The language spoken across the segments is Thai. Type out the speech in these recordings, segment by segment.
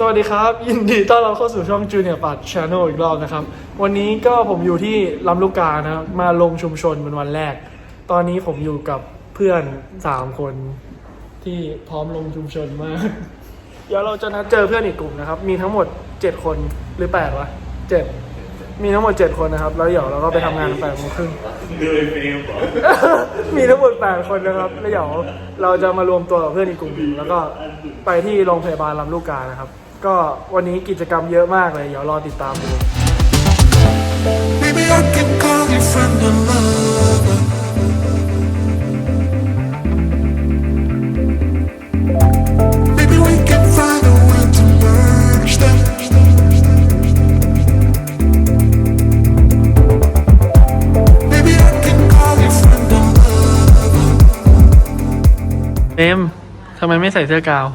สวัสดีครับ ยินดีต้อนรับเข้าสู่ช่อง Junior ปัด Channel อีกรอบนะครับ วันนี้ก็ผมอยู่ที่ลำลูกกานะครับมาลงชุมชนเป็นวันแรก ตอนนี้ผมอยู่กับเพื่อน3คนที่พร้อมลงชุมชนมาก เดี๋ยวเราจะนัดเจอเพื่อนอีกกลุ่มนะครับ มีทั้งหมด7คนหรือ8วะ7มีทั้งหมด7คนนะครับ แล้วเดี๋ยวเราก็ไปทำงานแปดโมงครึ่งมีทั้งหมด 8 คนนะครับ แล้วเดี๋ยวเราจะมารวมตัวกับเพื่อนอีกกลุ่มหนึ่งแล้วก็ไปที่โรงพยาบาลลำลูกกานะครับ ก็วันนี้กิจกรรมเยอะมากเลย เดี๋ยวรอติดตามดู Maybe I can call you friend or lover. Maybe we can find a way to merge them. Maybe I can call you friend or lover. เอมทำไมไม่ใส่เสื้อกาว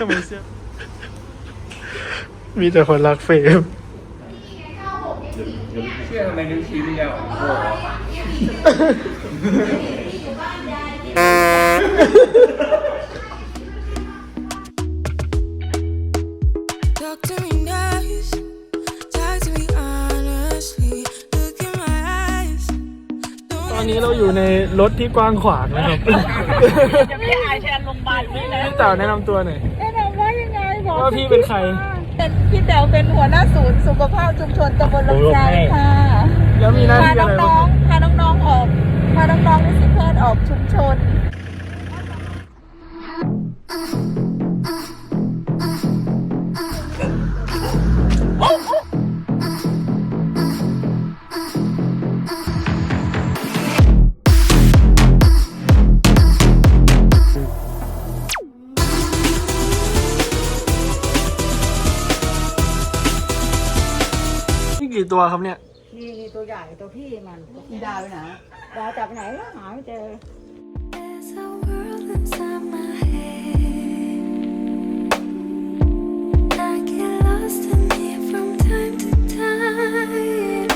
ทำไมเสื้อมีแต่คนรักเฟรมเชื่อทำไมนิ้วชี้ไม่ยาวโอ้โห Talk to me nice, talk to me honestly. Look in my eyes. ตอนนี้เราอยู่ในรถที่กว้างขวางนะครับ จะไม่อายแทนโรงพยาบาลไม่เลยพี่เต่าแนะนำตัวหน่อย แนะนำว่ายังไงบอกว่าพี่เป็นใคร เป็นพี่แต๋วเป็นหัวหน้าศูนย์สุขภาพชุมชนตำบลลำไยค่ะแล้วมีหน้าพาที่อะไรน้บ้าองงๆพาน้องๆออกพาน้องๆนิสิตแพทย์ออกชุมชน กี่ตัวครับเนี่ย นี่นี่ตัวใหญ่ตัวพี่มันมีดาวไปไหนดาวจับไปไหนแล้วหาไม่เจอ There's a world inside my head. I get lost in it from time to time.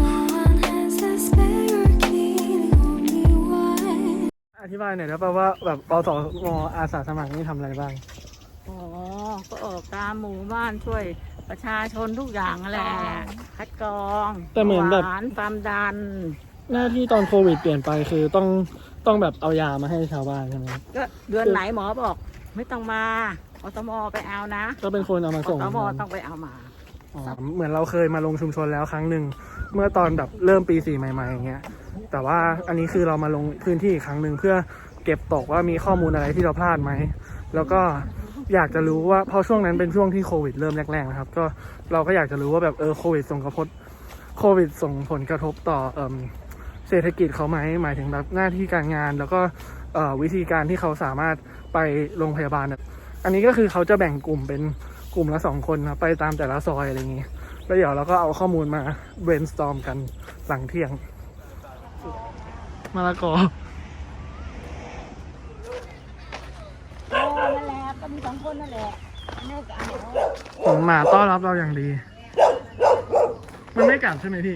No one has a spare key, the only one. อธิบายหน่อยได้ป่าว่าแบบปสมอาสาสมัครนี่ทำอะไรบ้าง อ๋อ ก็ออกตามหมู่บ้านช่วย ประชาชนทุกอย่างนั่นแหละคัดกรองแต่เหมือนแบบ หวานความดัน หน้าที่ตอนโควิดเปลี่ยนไปคือต้องต้องแบบเอายามาให้ชาวบ้านใช่ไหมครับก็เดือนไหนหมอบอก ไม่ต้องมาอสมไปเอานะก็เป็นคนเอามาอส่งสมต้องไปเอามา อ๋อเหมือนเราเคยมาลงชุมชนแล้วครั้งหนึ่งเมื่อตอนแบบเริ่มปีสี่ใหม่ๆอย่างเงี้ยแต่ว่าอันนี้คือเรามาลงพื้นที่อีกครั้งหนึ่งเพื่อเก็บตกว่ามีข้อมูลอะไรที่เราพลาดไหมแล้วก็ อยากจะรู้ว่าเพราะช่วงนั้นเป็นช่วงที่โควิดเริ่มแรกๆนะครับ ก็เราก็อยากจะรู้ว่าแบบเออโควิดส่งกระทบโควิดส่งผลกระทบต่อเอ่มเศรษฐกิจเขาไหมหมายถึงแบบหน้าที่การงาน แล้วก็เออวิธีการที่เขาสามารถไปโรงพยาบาล อันนี้ก็คือเขาจะแบ่งกลุ่มเป็นกลุ่มละสองคนครับไปตามแต่ละซอยอะไรอย่างงี้แล้วเดี๋ยวเราก็เอาข้อมูลมา brainstorm กันหลังเที่ยงมะละกอ โอ้นั่นแหละก็มีสอง คนนั่นแหละแม่กับเอาผมหมาต้อนรับเราอย่างดี มันไม่กัดใช่ไหมพี่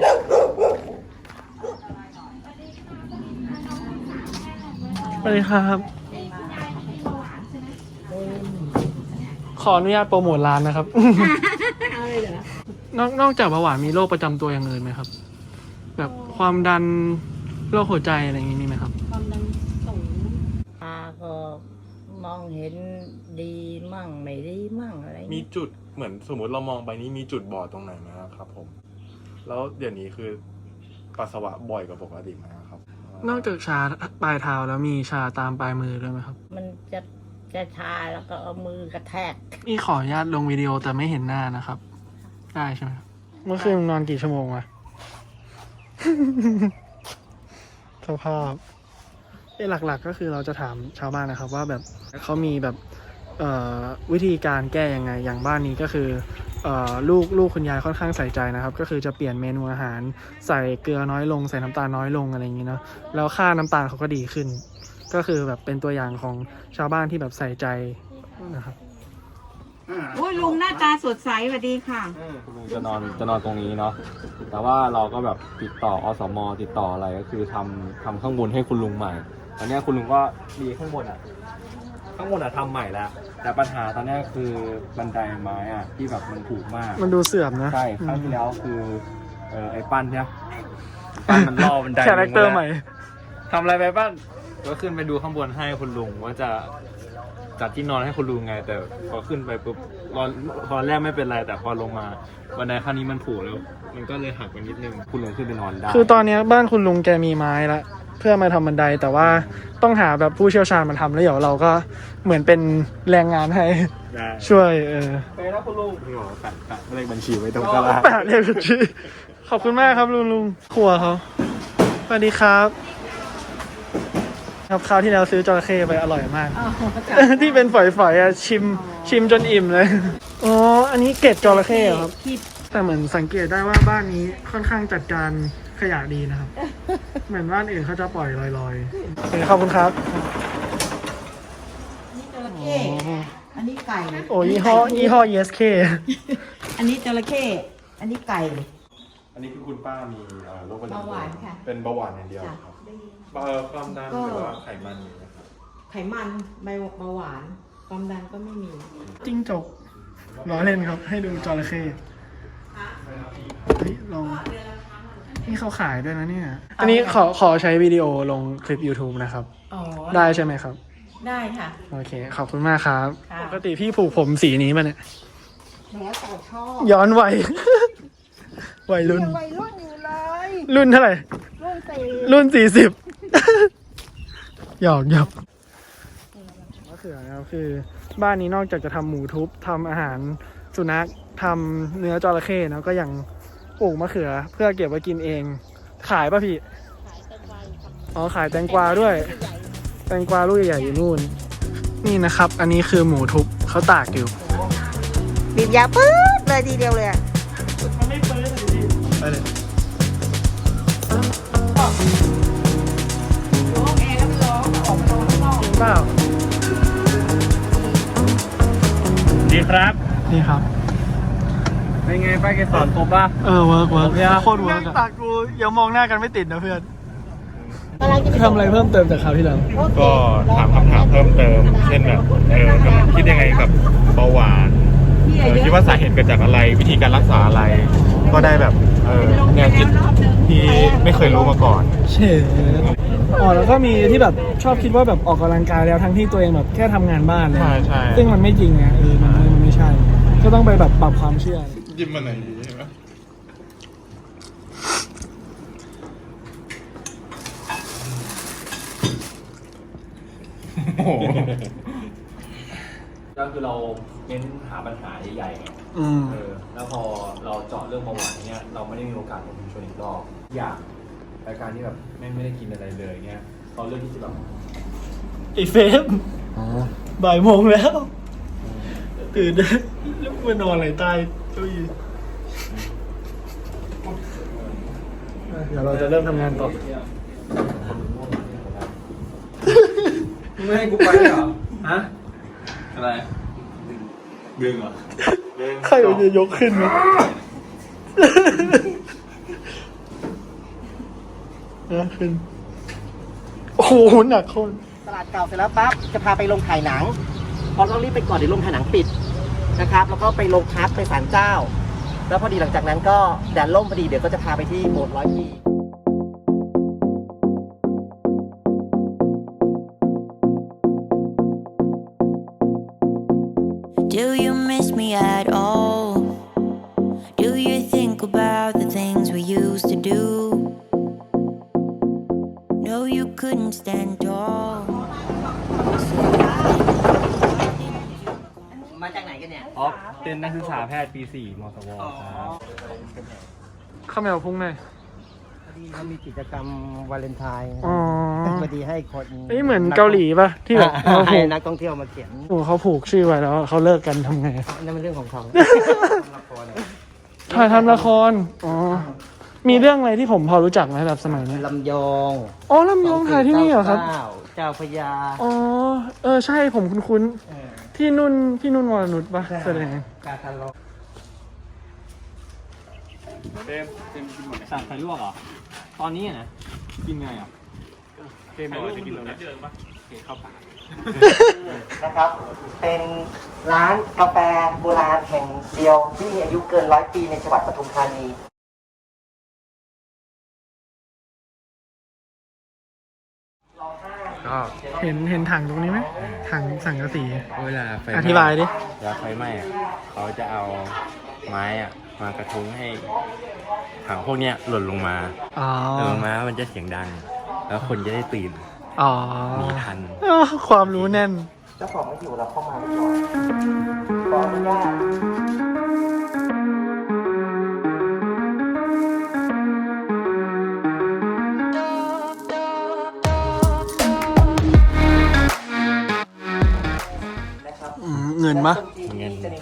สวัสดีครับ ขออนุญาตโปรโมทร้านนะครับ เอาเลยเหรอนอกนอกจากเบาหวานมีโรคประจำตัวอย่างอื่นไหมครับ แบบความดันโรคหัวใจอะไรอย่างนี้มีไหมครับ ความดันสูงตาก็มองเห็นดี มั่งไม่ดีมั่งอะไรอย่างมีเงี้ยจุดเหมือนสมมติเรามองไปนี้มีจุดบอดตรงไหนไหมครับ ผม แล้วเดี๋ยวนี้คือปัสสาวะบ่อยกว่าปกติไหมครับ นอกจากชาปลายเท้าแล้วมีชาตามปลายมือด้วยไหมครับ มันจะจะชาแล้วก็เอามือกระแทกนี่ขออนุญาตลงวิดีโอแต่ไม่เห็นหน้านะครับ ได้ใช่ไหมครับเมื่อคืนนอนกี่ชั่วโมงอะสภาพเอ้หลักๆก็คือเราจะถามชาวบ้านนะครับ ว่าแบบเขามีแบบเอ่อ วิธีการแก้ยังไงอย่างบ้านนี้ก็คือเอ่อลูกลูกคุณยายค่อนข้างใส่ใจนะครับ ก็คือจะเปลี่ยนเมนูอาหาร ใส่เกลือน้อยลง ใส่น้ำตาลน้อยลงอะไรอย่างนี้เนาะแล้วค่าน้ำตาลเขาก็ดีขึ้น ก็คือแบบเป็นตัวอย่างของชาวบ้านที่แบบใส่ใจนะครับโอ้ยลุงหน้าตาสดใสสวัสดีค่ะคุณลุงจะนอนจะนอนตรงนี้เนาะแต่ว่าเราก็แบบติดต่ออสม ติดต่ออะไรก็คือทำทำข้างบนให้คุณลุงใหม่ตอนเนี้ยคุณลุงก็มีข้างบนอะ ข้างบนอะทำใหม่แล้ว แต่ปัญหาตอนเนี้ยคือบันไดไม้อะที่แบบมันถูกมากมันดูเสื่อมนะใช่ครั้งที่แล้วคือเออไอ้ปั้นเนี่ยปั้นมันล่อบันไดคาแรคเตอร์ใหม่ทำอะไรไปปั้นก็ขึ้นไปดูข้างบนให้คุณลุงว่าจะจัดที่นอนให้คุณลุงไง แต่พอขึ้นไปปุ๊บตอนตอนแรกไม่เป็นไรแต่พอลงมาบันไดขั้นนี้มันผูกแล้ว มันก็เลยหักไปนิดนึงคุณลุงขึ้นไปนอนได้ คือตอนเนี้ยบ้านคุณลุงแกมีไม้ละ เพื่อมาทำบันไดแต่ว่าต้องหาแบบผู้เชี่ยวชาญมาทำแล้วเดี๋ยวเราก็เหมือนเป็นแรงงานให้ได้ช่วยเออไปแล้วคุณลุงพี่บอกว่าแปะแปะเลขบัญชีไว้ตรงกลางแปะเรียกชื่อขอบคุณมากครับลุงลุงครัวเขาสวัสดีครับ ครับคราวที่แล้วซื้อจระเข้ไปอร่อยมาก ที่เป็นฝอยๆอะชิมชิมจนอิ่มเลยอ๋ออันนี้เกล็ดจระเข้เหรอครับแต่เหมือนสังเกตได้ว่าบ้านนี้ค่อนข้างจัดการ ขยะดีนะครับ เหมือนบ้านอื่นเขาจะปล่อยลอยๆโอเคขอบคุณครับนี่จระเข้อันนี้ไก่โอ้ยี่ห้อยี่ห้อ ESK อันนี้จระเข้อันนี้ไก่ อันนี้คือคุณป้ามีเอ่อโรคประจำตัวเบาหวานค่ะเป็นเบาหวานอย่างเดียวจ้ะ ครับเอ่อความดันก็หรือว่าไขมันอย่างเงี้ยครับไขมันเบาเบาหวาน ความดันก็ไม่มี จิ้งจกล้อเล่นครับ ให้ดูจระเข้เฮ้ยลอง นี่เขาขายด้วยนะเนี่ย อันนี้ขอขอใช้วิดีโอลงคลิป YouTube นะครับ อ๋อ ได้ใช่ไหมครับ ได้ค่ะ โอเค ขอบคุณมากครับ ค่ะ ปกติพี่ผูกผมสีนี้มาเนี่ย แล้วแต่ชอบย้อนวัย วัยรุ่นวัยรุ่นอยู่เลยรุ่นเท่าไหร่ รุ่นสี่รุ่นสี่สิบ หยอกหยอกมะเขือนะครับคือ บ้านนี้นอกจากจะทำหมูทุบทำอาหารสุนัขทำเนื้อจระเข้นะก็ยัง ปลูกมะเขือ เพื่อเก็บไว้กินเอง ขายป่ะพี่ อ๋อขายแตงกวาด้วย แตงกวาลูกใหญ่ๆอยู่นู่น นี่นะครับ อันนี้คือหมูทุบเขาตากอยู่ บีบยาปื๊ดเลยทีเดียวเลยอะมันไม่เปิดเลยพี่ไปเลยเปล่าดีครับ นี่ครับ เป็นไงป้าแกสอนครบป่ะ เออเวิร์กเวิร์กโอเคอะโคตรเวิร์กตากูยังมองหน้ากันไม่ติดนะเพื่อนทำอะไรเพิ่มเติมจากคราวที่แล้ว ก็ถามคำถามเพิ่มเติม เช่นแบบเออแบบคิดยังไงกับเบาหวานเออคิดว่าสาเหตุเกิดจากอะไรวิธีการรักษาอะไร ก็ได้แบบเออแนวคิดที่ไม่เคยรู้มาก่อน เช่อ๋อแล้วก็มีที่แบบชอบคิดว่าแบบออกกำลังกายแล้วทั้งที่ตัวเองแบบแค่ทำงานบ้านเลยใช่ใช่ ซึ่งมันไม่จริงไงเออมันมันไม่ใช่ ก็ต้องไปแบบปรับความเชื่อ ยิ้มมาไหนดีใช่ไหมโอ้โหก็คือเราเน้นหาปัญหาใหญ่ๆไงอืม เออแล้วพอเราเจาะเรื่องเบาหวานเนี้ยเราไม่ได้มีโอกาสลงชุมชนอีกรอบอยากรายการที่แบบไม่ไม่ได้กินอะไรเลยเงี้ยเขาเลือกที่จะแบบไอเฟมบ่ายโมงแล้ว ตื่นได้แล้วมานอนอะไรใต้ เก้าอี้เดี๋ยวเราจะเริ่มทำงานต่อ ไม่ให้กูไปเหรอ ฮะ อะไรดึงเหรอใครมันจะยกขึ้นวะนะขึ้น โอ้โหหนักโคน ตลาดเก่าเสร็จแล้วปั๊บจะพาไปลงถ่ายหนัง พอต้องรีบไปก่อนเดี๋ยวลงถ่ายหนังปิด นะครับ แล้วก็ไปโลงพักไปศาลเจ้า แล้วพอดีหลังจากนั้นก็แดดล่มพอดีเดี๋ยวก็จะพาไปที่โบสถ์ร้อยปี กไหนกันเนี่ย อ๋อเป็นนักศึกษาแพทย์ปีสี่มสวครับข้าวแมวพุ่งหน่อยพอดีเขามีกิจกรรมวาเลนไทน์อ๋อพอดีให้คนนี่เหมือนเกาหลีป่ะ ที่แบบเขาให้ผูกนักท่องเที่ยวมาเขียนโอ้เขาผูกชื่อไว้แล้วเขาเลิกกันทำไงนั่นเป็นเรื่องของเขาถ่ายทำละคร อ๋อ มีเรื่องอะไรที่ผมพอรู้จักไหมแบบสมัยเนี้ยลำยองอ๋อลำยองถ่ายที่นี่เหรอครับ เจ้าเจ้าพญาอ๋อ เออใช่ผมคุ้นเออๆ พี่นุ่นพี่นุ่นวรนุชปะแสดงกาตาลอเต็มเต็มกินหมดสั่งไข่ลวกเหรอ ตอนนี้อะนะ กินไงอะเต็มบอกจะกินแล้วเดินปะโอเคเข้าปากนะครับ เป็นร้านกาแฟโบราณแห่งเดียวที่มีอายุเกินร้อยปีในจังหวัดปทุมธานี ก็เห็นเห็นถังตรงนี้ไหมถังสังกะสีเวลาไฟอธิบายดิ เวลาไฟไหม้อะเขาจะเอาไม้อะมากระทุ้งให้ถังพวกเนี้ยหล่นลงมาอ๋อหล่นลงมามันจะเสียงดัง แล้วคนจะได้ตื่นอ๋อหนีทันอ้าวความรู้แน่น เจ้าของไม่อยู่เราเข้ามาก่อนขออนุญาต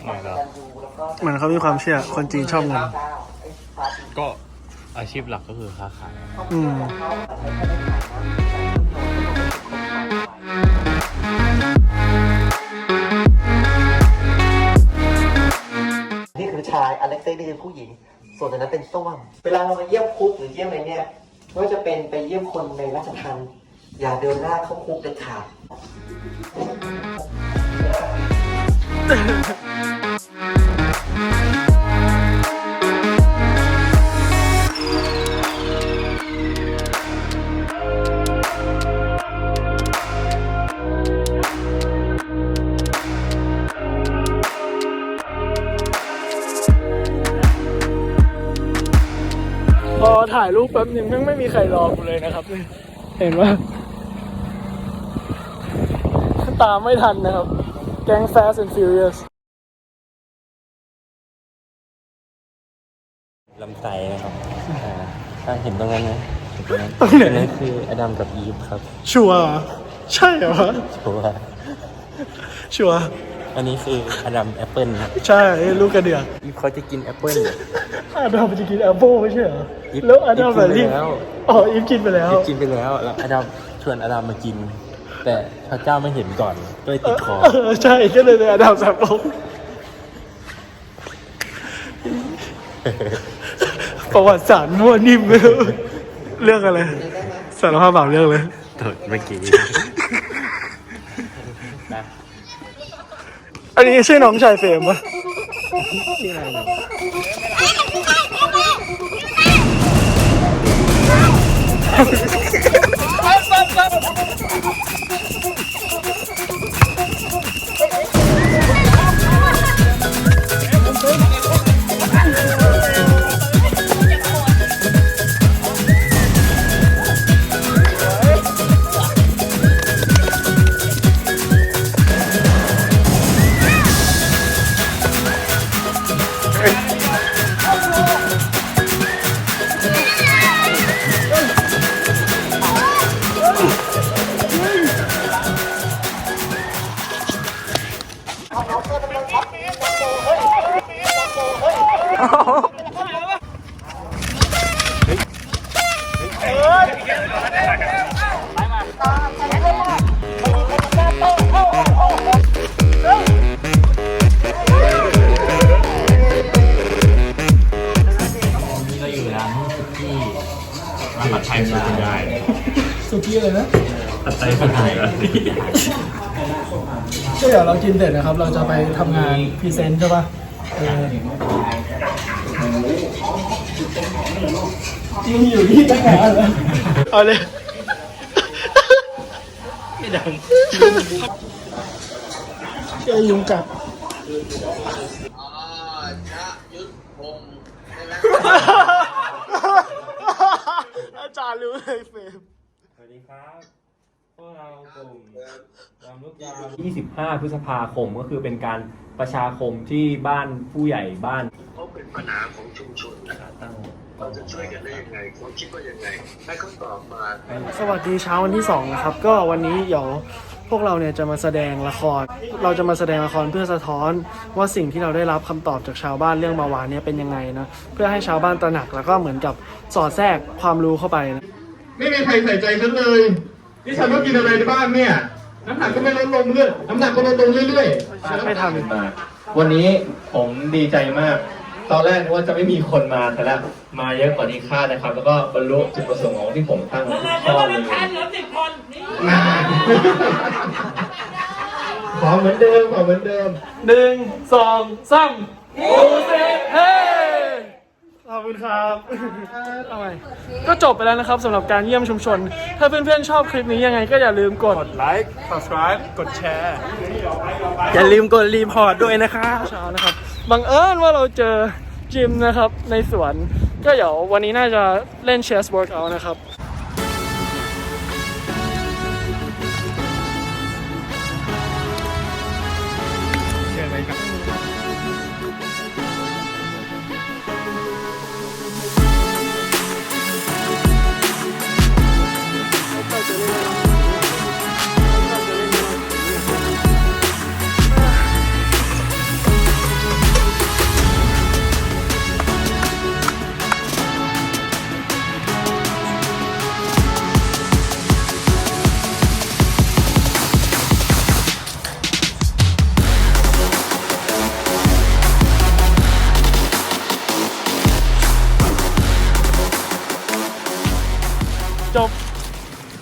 หน่อยเหรอเหมือนเขามีความเชื่อคนจีนชอบเงินก็อาชีพหลักก็คือค้าขายอืมนี่คือชายอเล็กเซ่นี่คือผู้หญิง ส่วนอันนั้นเป็นส้วมเวลาเรามาเยี่ยมคุกหรือเยี่ยมอะไรเนี่ยไม่ว่าจะเป็นไปเยี่ยมคนในราชทัณฑ์อย่าเดินหน้าเข้าคุกเด็ดขาด อถ่ายรูปแป๊บหนึ่งแม่งไม่มีใครรอกูเลยนะครับ เห็นว่าตามไม่ทันนะครับ แก๊ง Fast and Furious ลำไส้นะครับอ่าถ้าเห็นตรงนั้นนะเห็นตรงนั้นตรงไหนอันนั้นคืออดัมกับอีฟครับชัวร์เหรอใช่เหรอชัวร์ชัวร์ อันนี้คืออดัมแอปเปิลครับใช่ลูกกระเดือกอีฟเขาจะกินแอปเปิลอาดัมจะกินแอปเปิลไม่ใช่เหรออีฟแล้วอาดัมอีฟกินแบบไปรีบแล้วอ๋ออีฟกินไปแล้วอีฟกินไปแล้วแล้วอดัมชวนอดัมมากิน แต่พระเจ้าไม่เห็นก่อนก็เลยติดคอเออใช่ก็เลยเป็นอาดัมแซบลงประวัติศาสตร์มั่วนิ่มไม่รู้เรื่องอะไรสารภาพบาปเรื่องเลยโดดเมื่อกี้ อันนี้ใช่น้องชายเฟรมปะนี่ ผัดไทยสุกี้ยายสุกี้เลยนะผัดไทยสุกี้ยายก็เดี๋ยวเรากินเสร็จนะครับ เราจะไปทำงานพรีเซนต์ใช่ปะเออมึงอยู่ที่ทหารเหรอเอาเลย ไม่ดังเอ้ยยุงกัดอาจารารู้เลยเฟรมสวัสดีครับ พวกเรากลุ่มลำลูกยา25 พฤษภาคมก็คือเป็นการประชาคมที่บ้านผู้ใหญ่บ้านเขาเป็นปัญหาของชุมชนนะครับเราจะช่วยกันได้ยังไงเขาคิดว่ายังไง ให้เขาตอบมา สวัสดีเช้าวันที่สองนะครับ ก็วันนี้เดี๋ยว พวกเราเนี่ยจะมาแสดงละคร เราจะมาแสดงละครเพื่อสะท้อนว่าสิ่งที่เราได้รับคำตอบจากชาวบ้านเรื่องเบาหวานเนี่ยเป็นยังไงนะ เพื่อให้ชาวบ้านตระหนักแล้วก็เหมือนกับสอดแทรกความรู้เข้าไปนะไม่มีใครใส่ใจฉันเลยนี่ฉันต้องกินอะไรในบ้านเนี่ย น้ำหนักก็ไม่ลดลงเรื่อยน้ำหนักก็ลดลงเรื่อยๆไม่ทันวันนี้ผมดีใจมาก ตอนแรกนึกว่าจะไม่มีคนมาแต่ละมาเยอะกว่าที่คาดนะครับ แล้วก็บรรลุจุดประสงค์ของที่ผมตั้งไว้ทุกข้อเลยมาขอเหมือนเดิมขอเหมือนเดิมหนึ่งสองสามโอเซเฮ้ขอบคุณครับเอาใหม่ก็จบไปแล้วนะครับสำหรับการเยี่ยมชุมชน ถ้าเพื่อนๆชอบคลิปนี้ยังไงก็อย่าลืมกดไลค์ subscribe กดแชร์ อย่าลืมกดรีพอร์ตด้วยนะครับเช้านะครับ บังเอิญว่าเราเจอจิมนะครับในสวน ก็เดี๋ยววันนี้น่าจะเล่นเชสเวิร์กเอานะครับ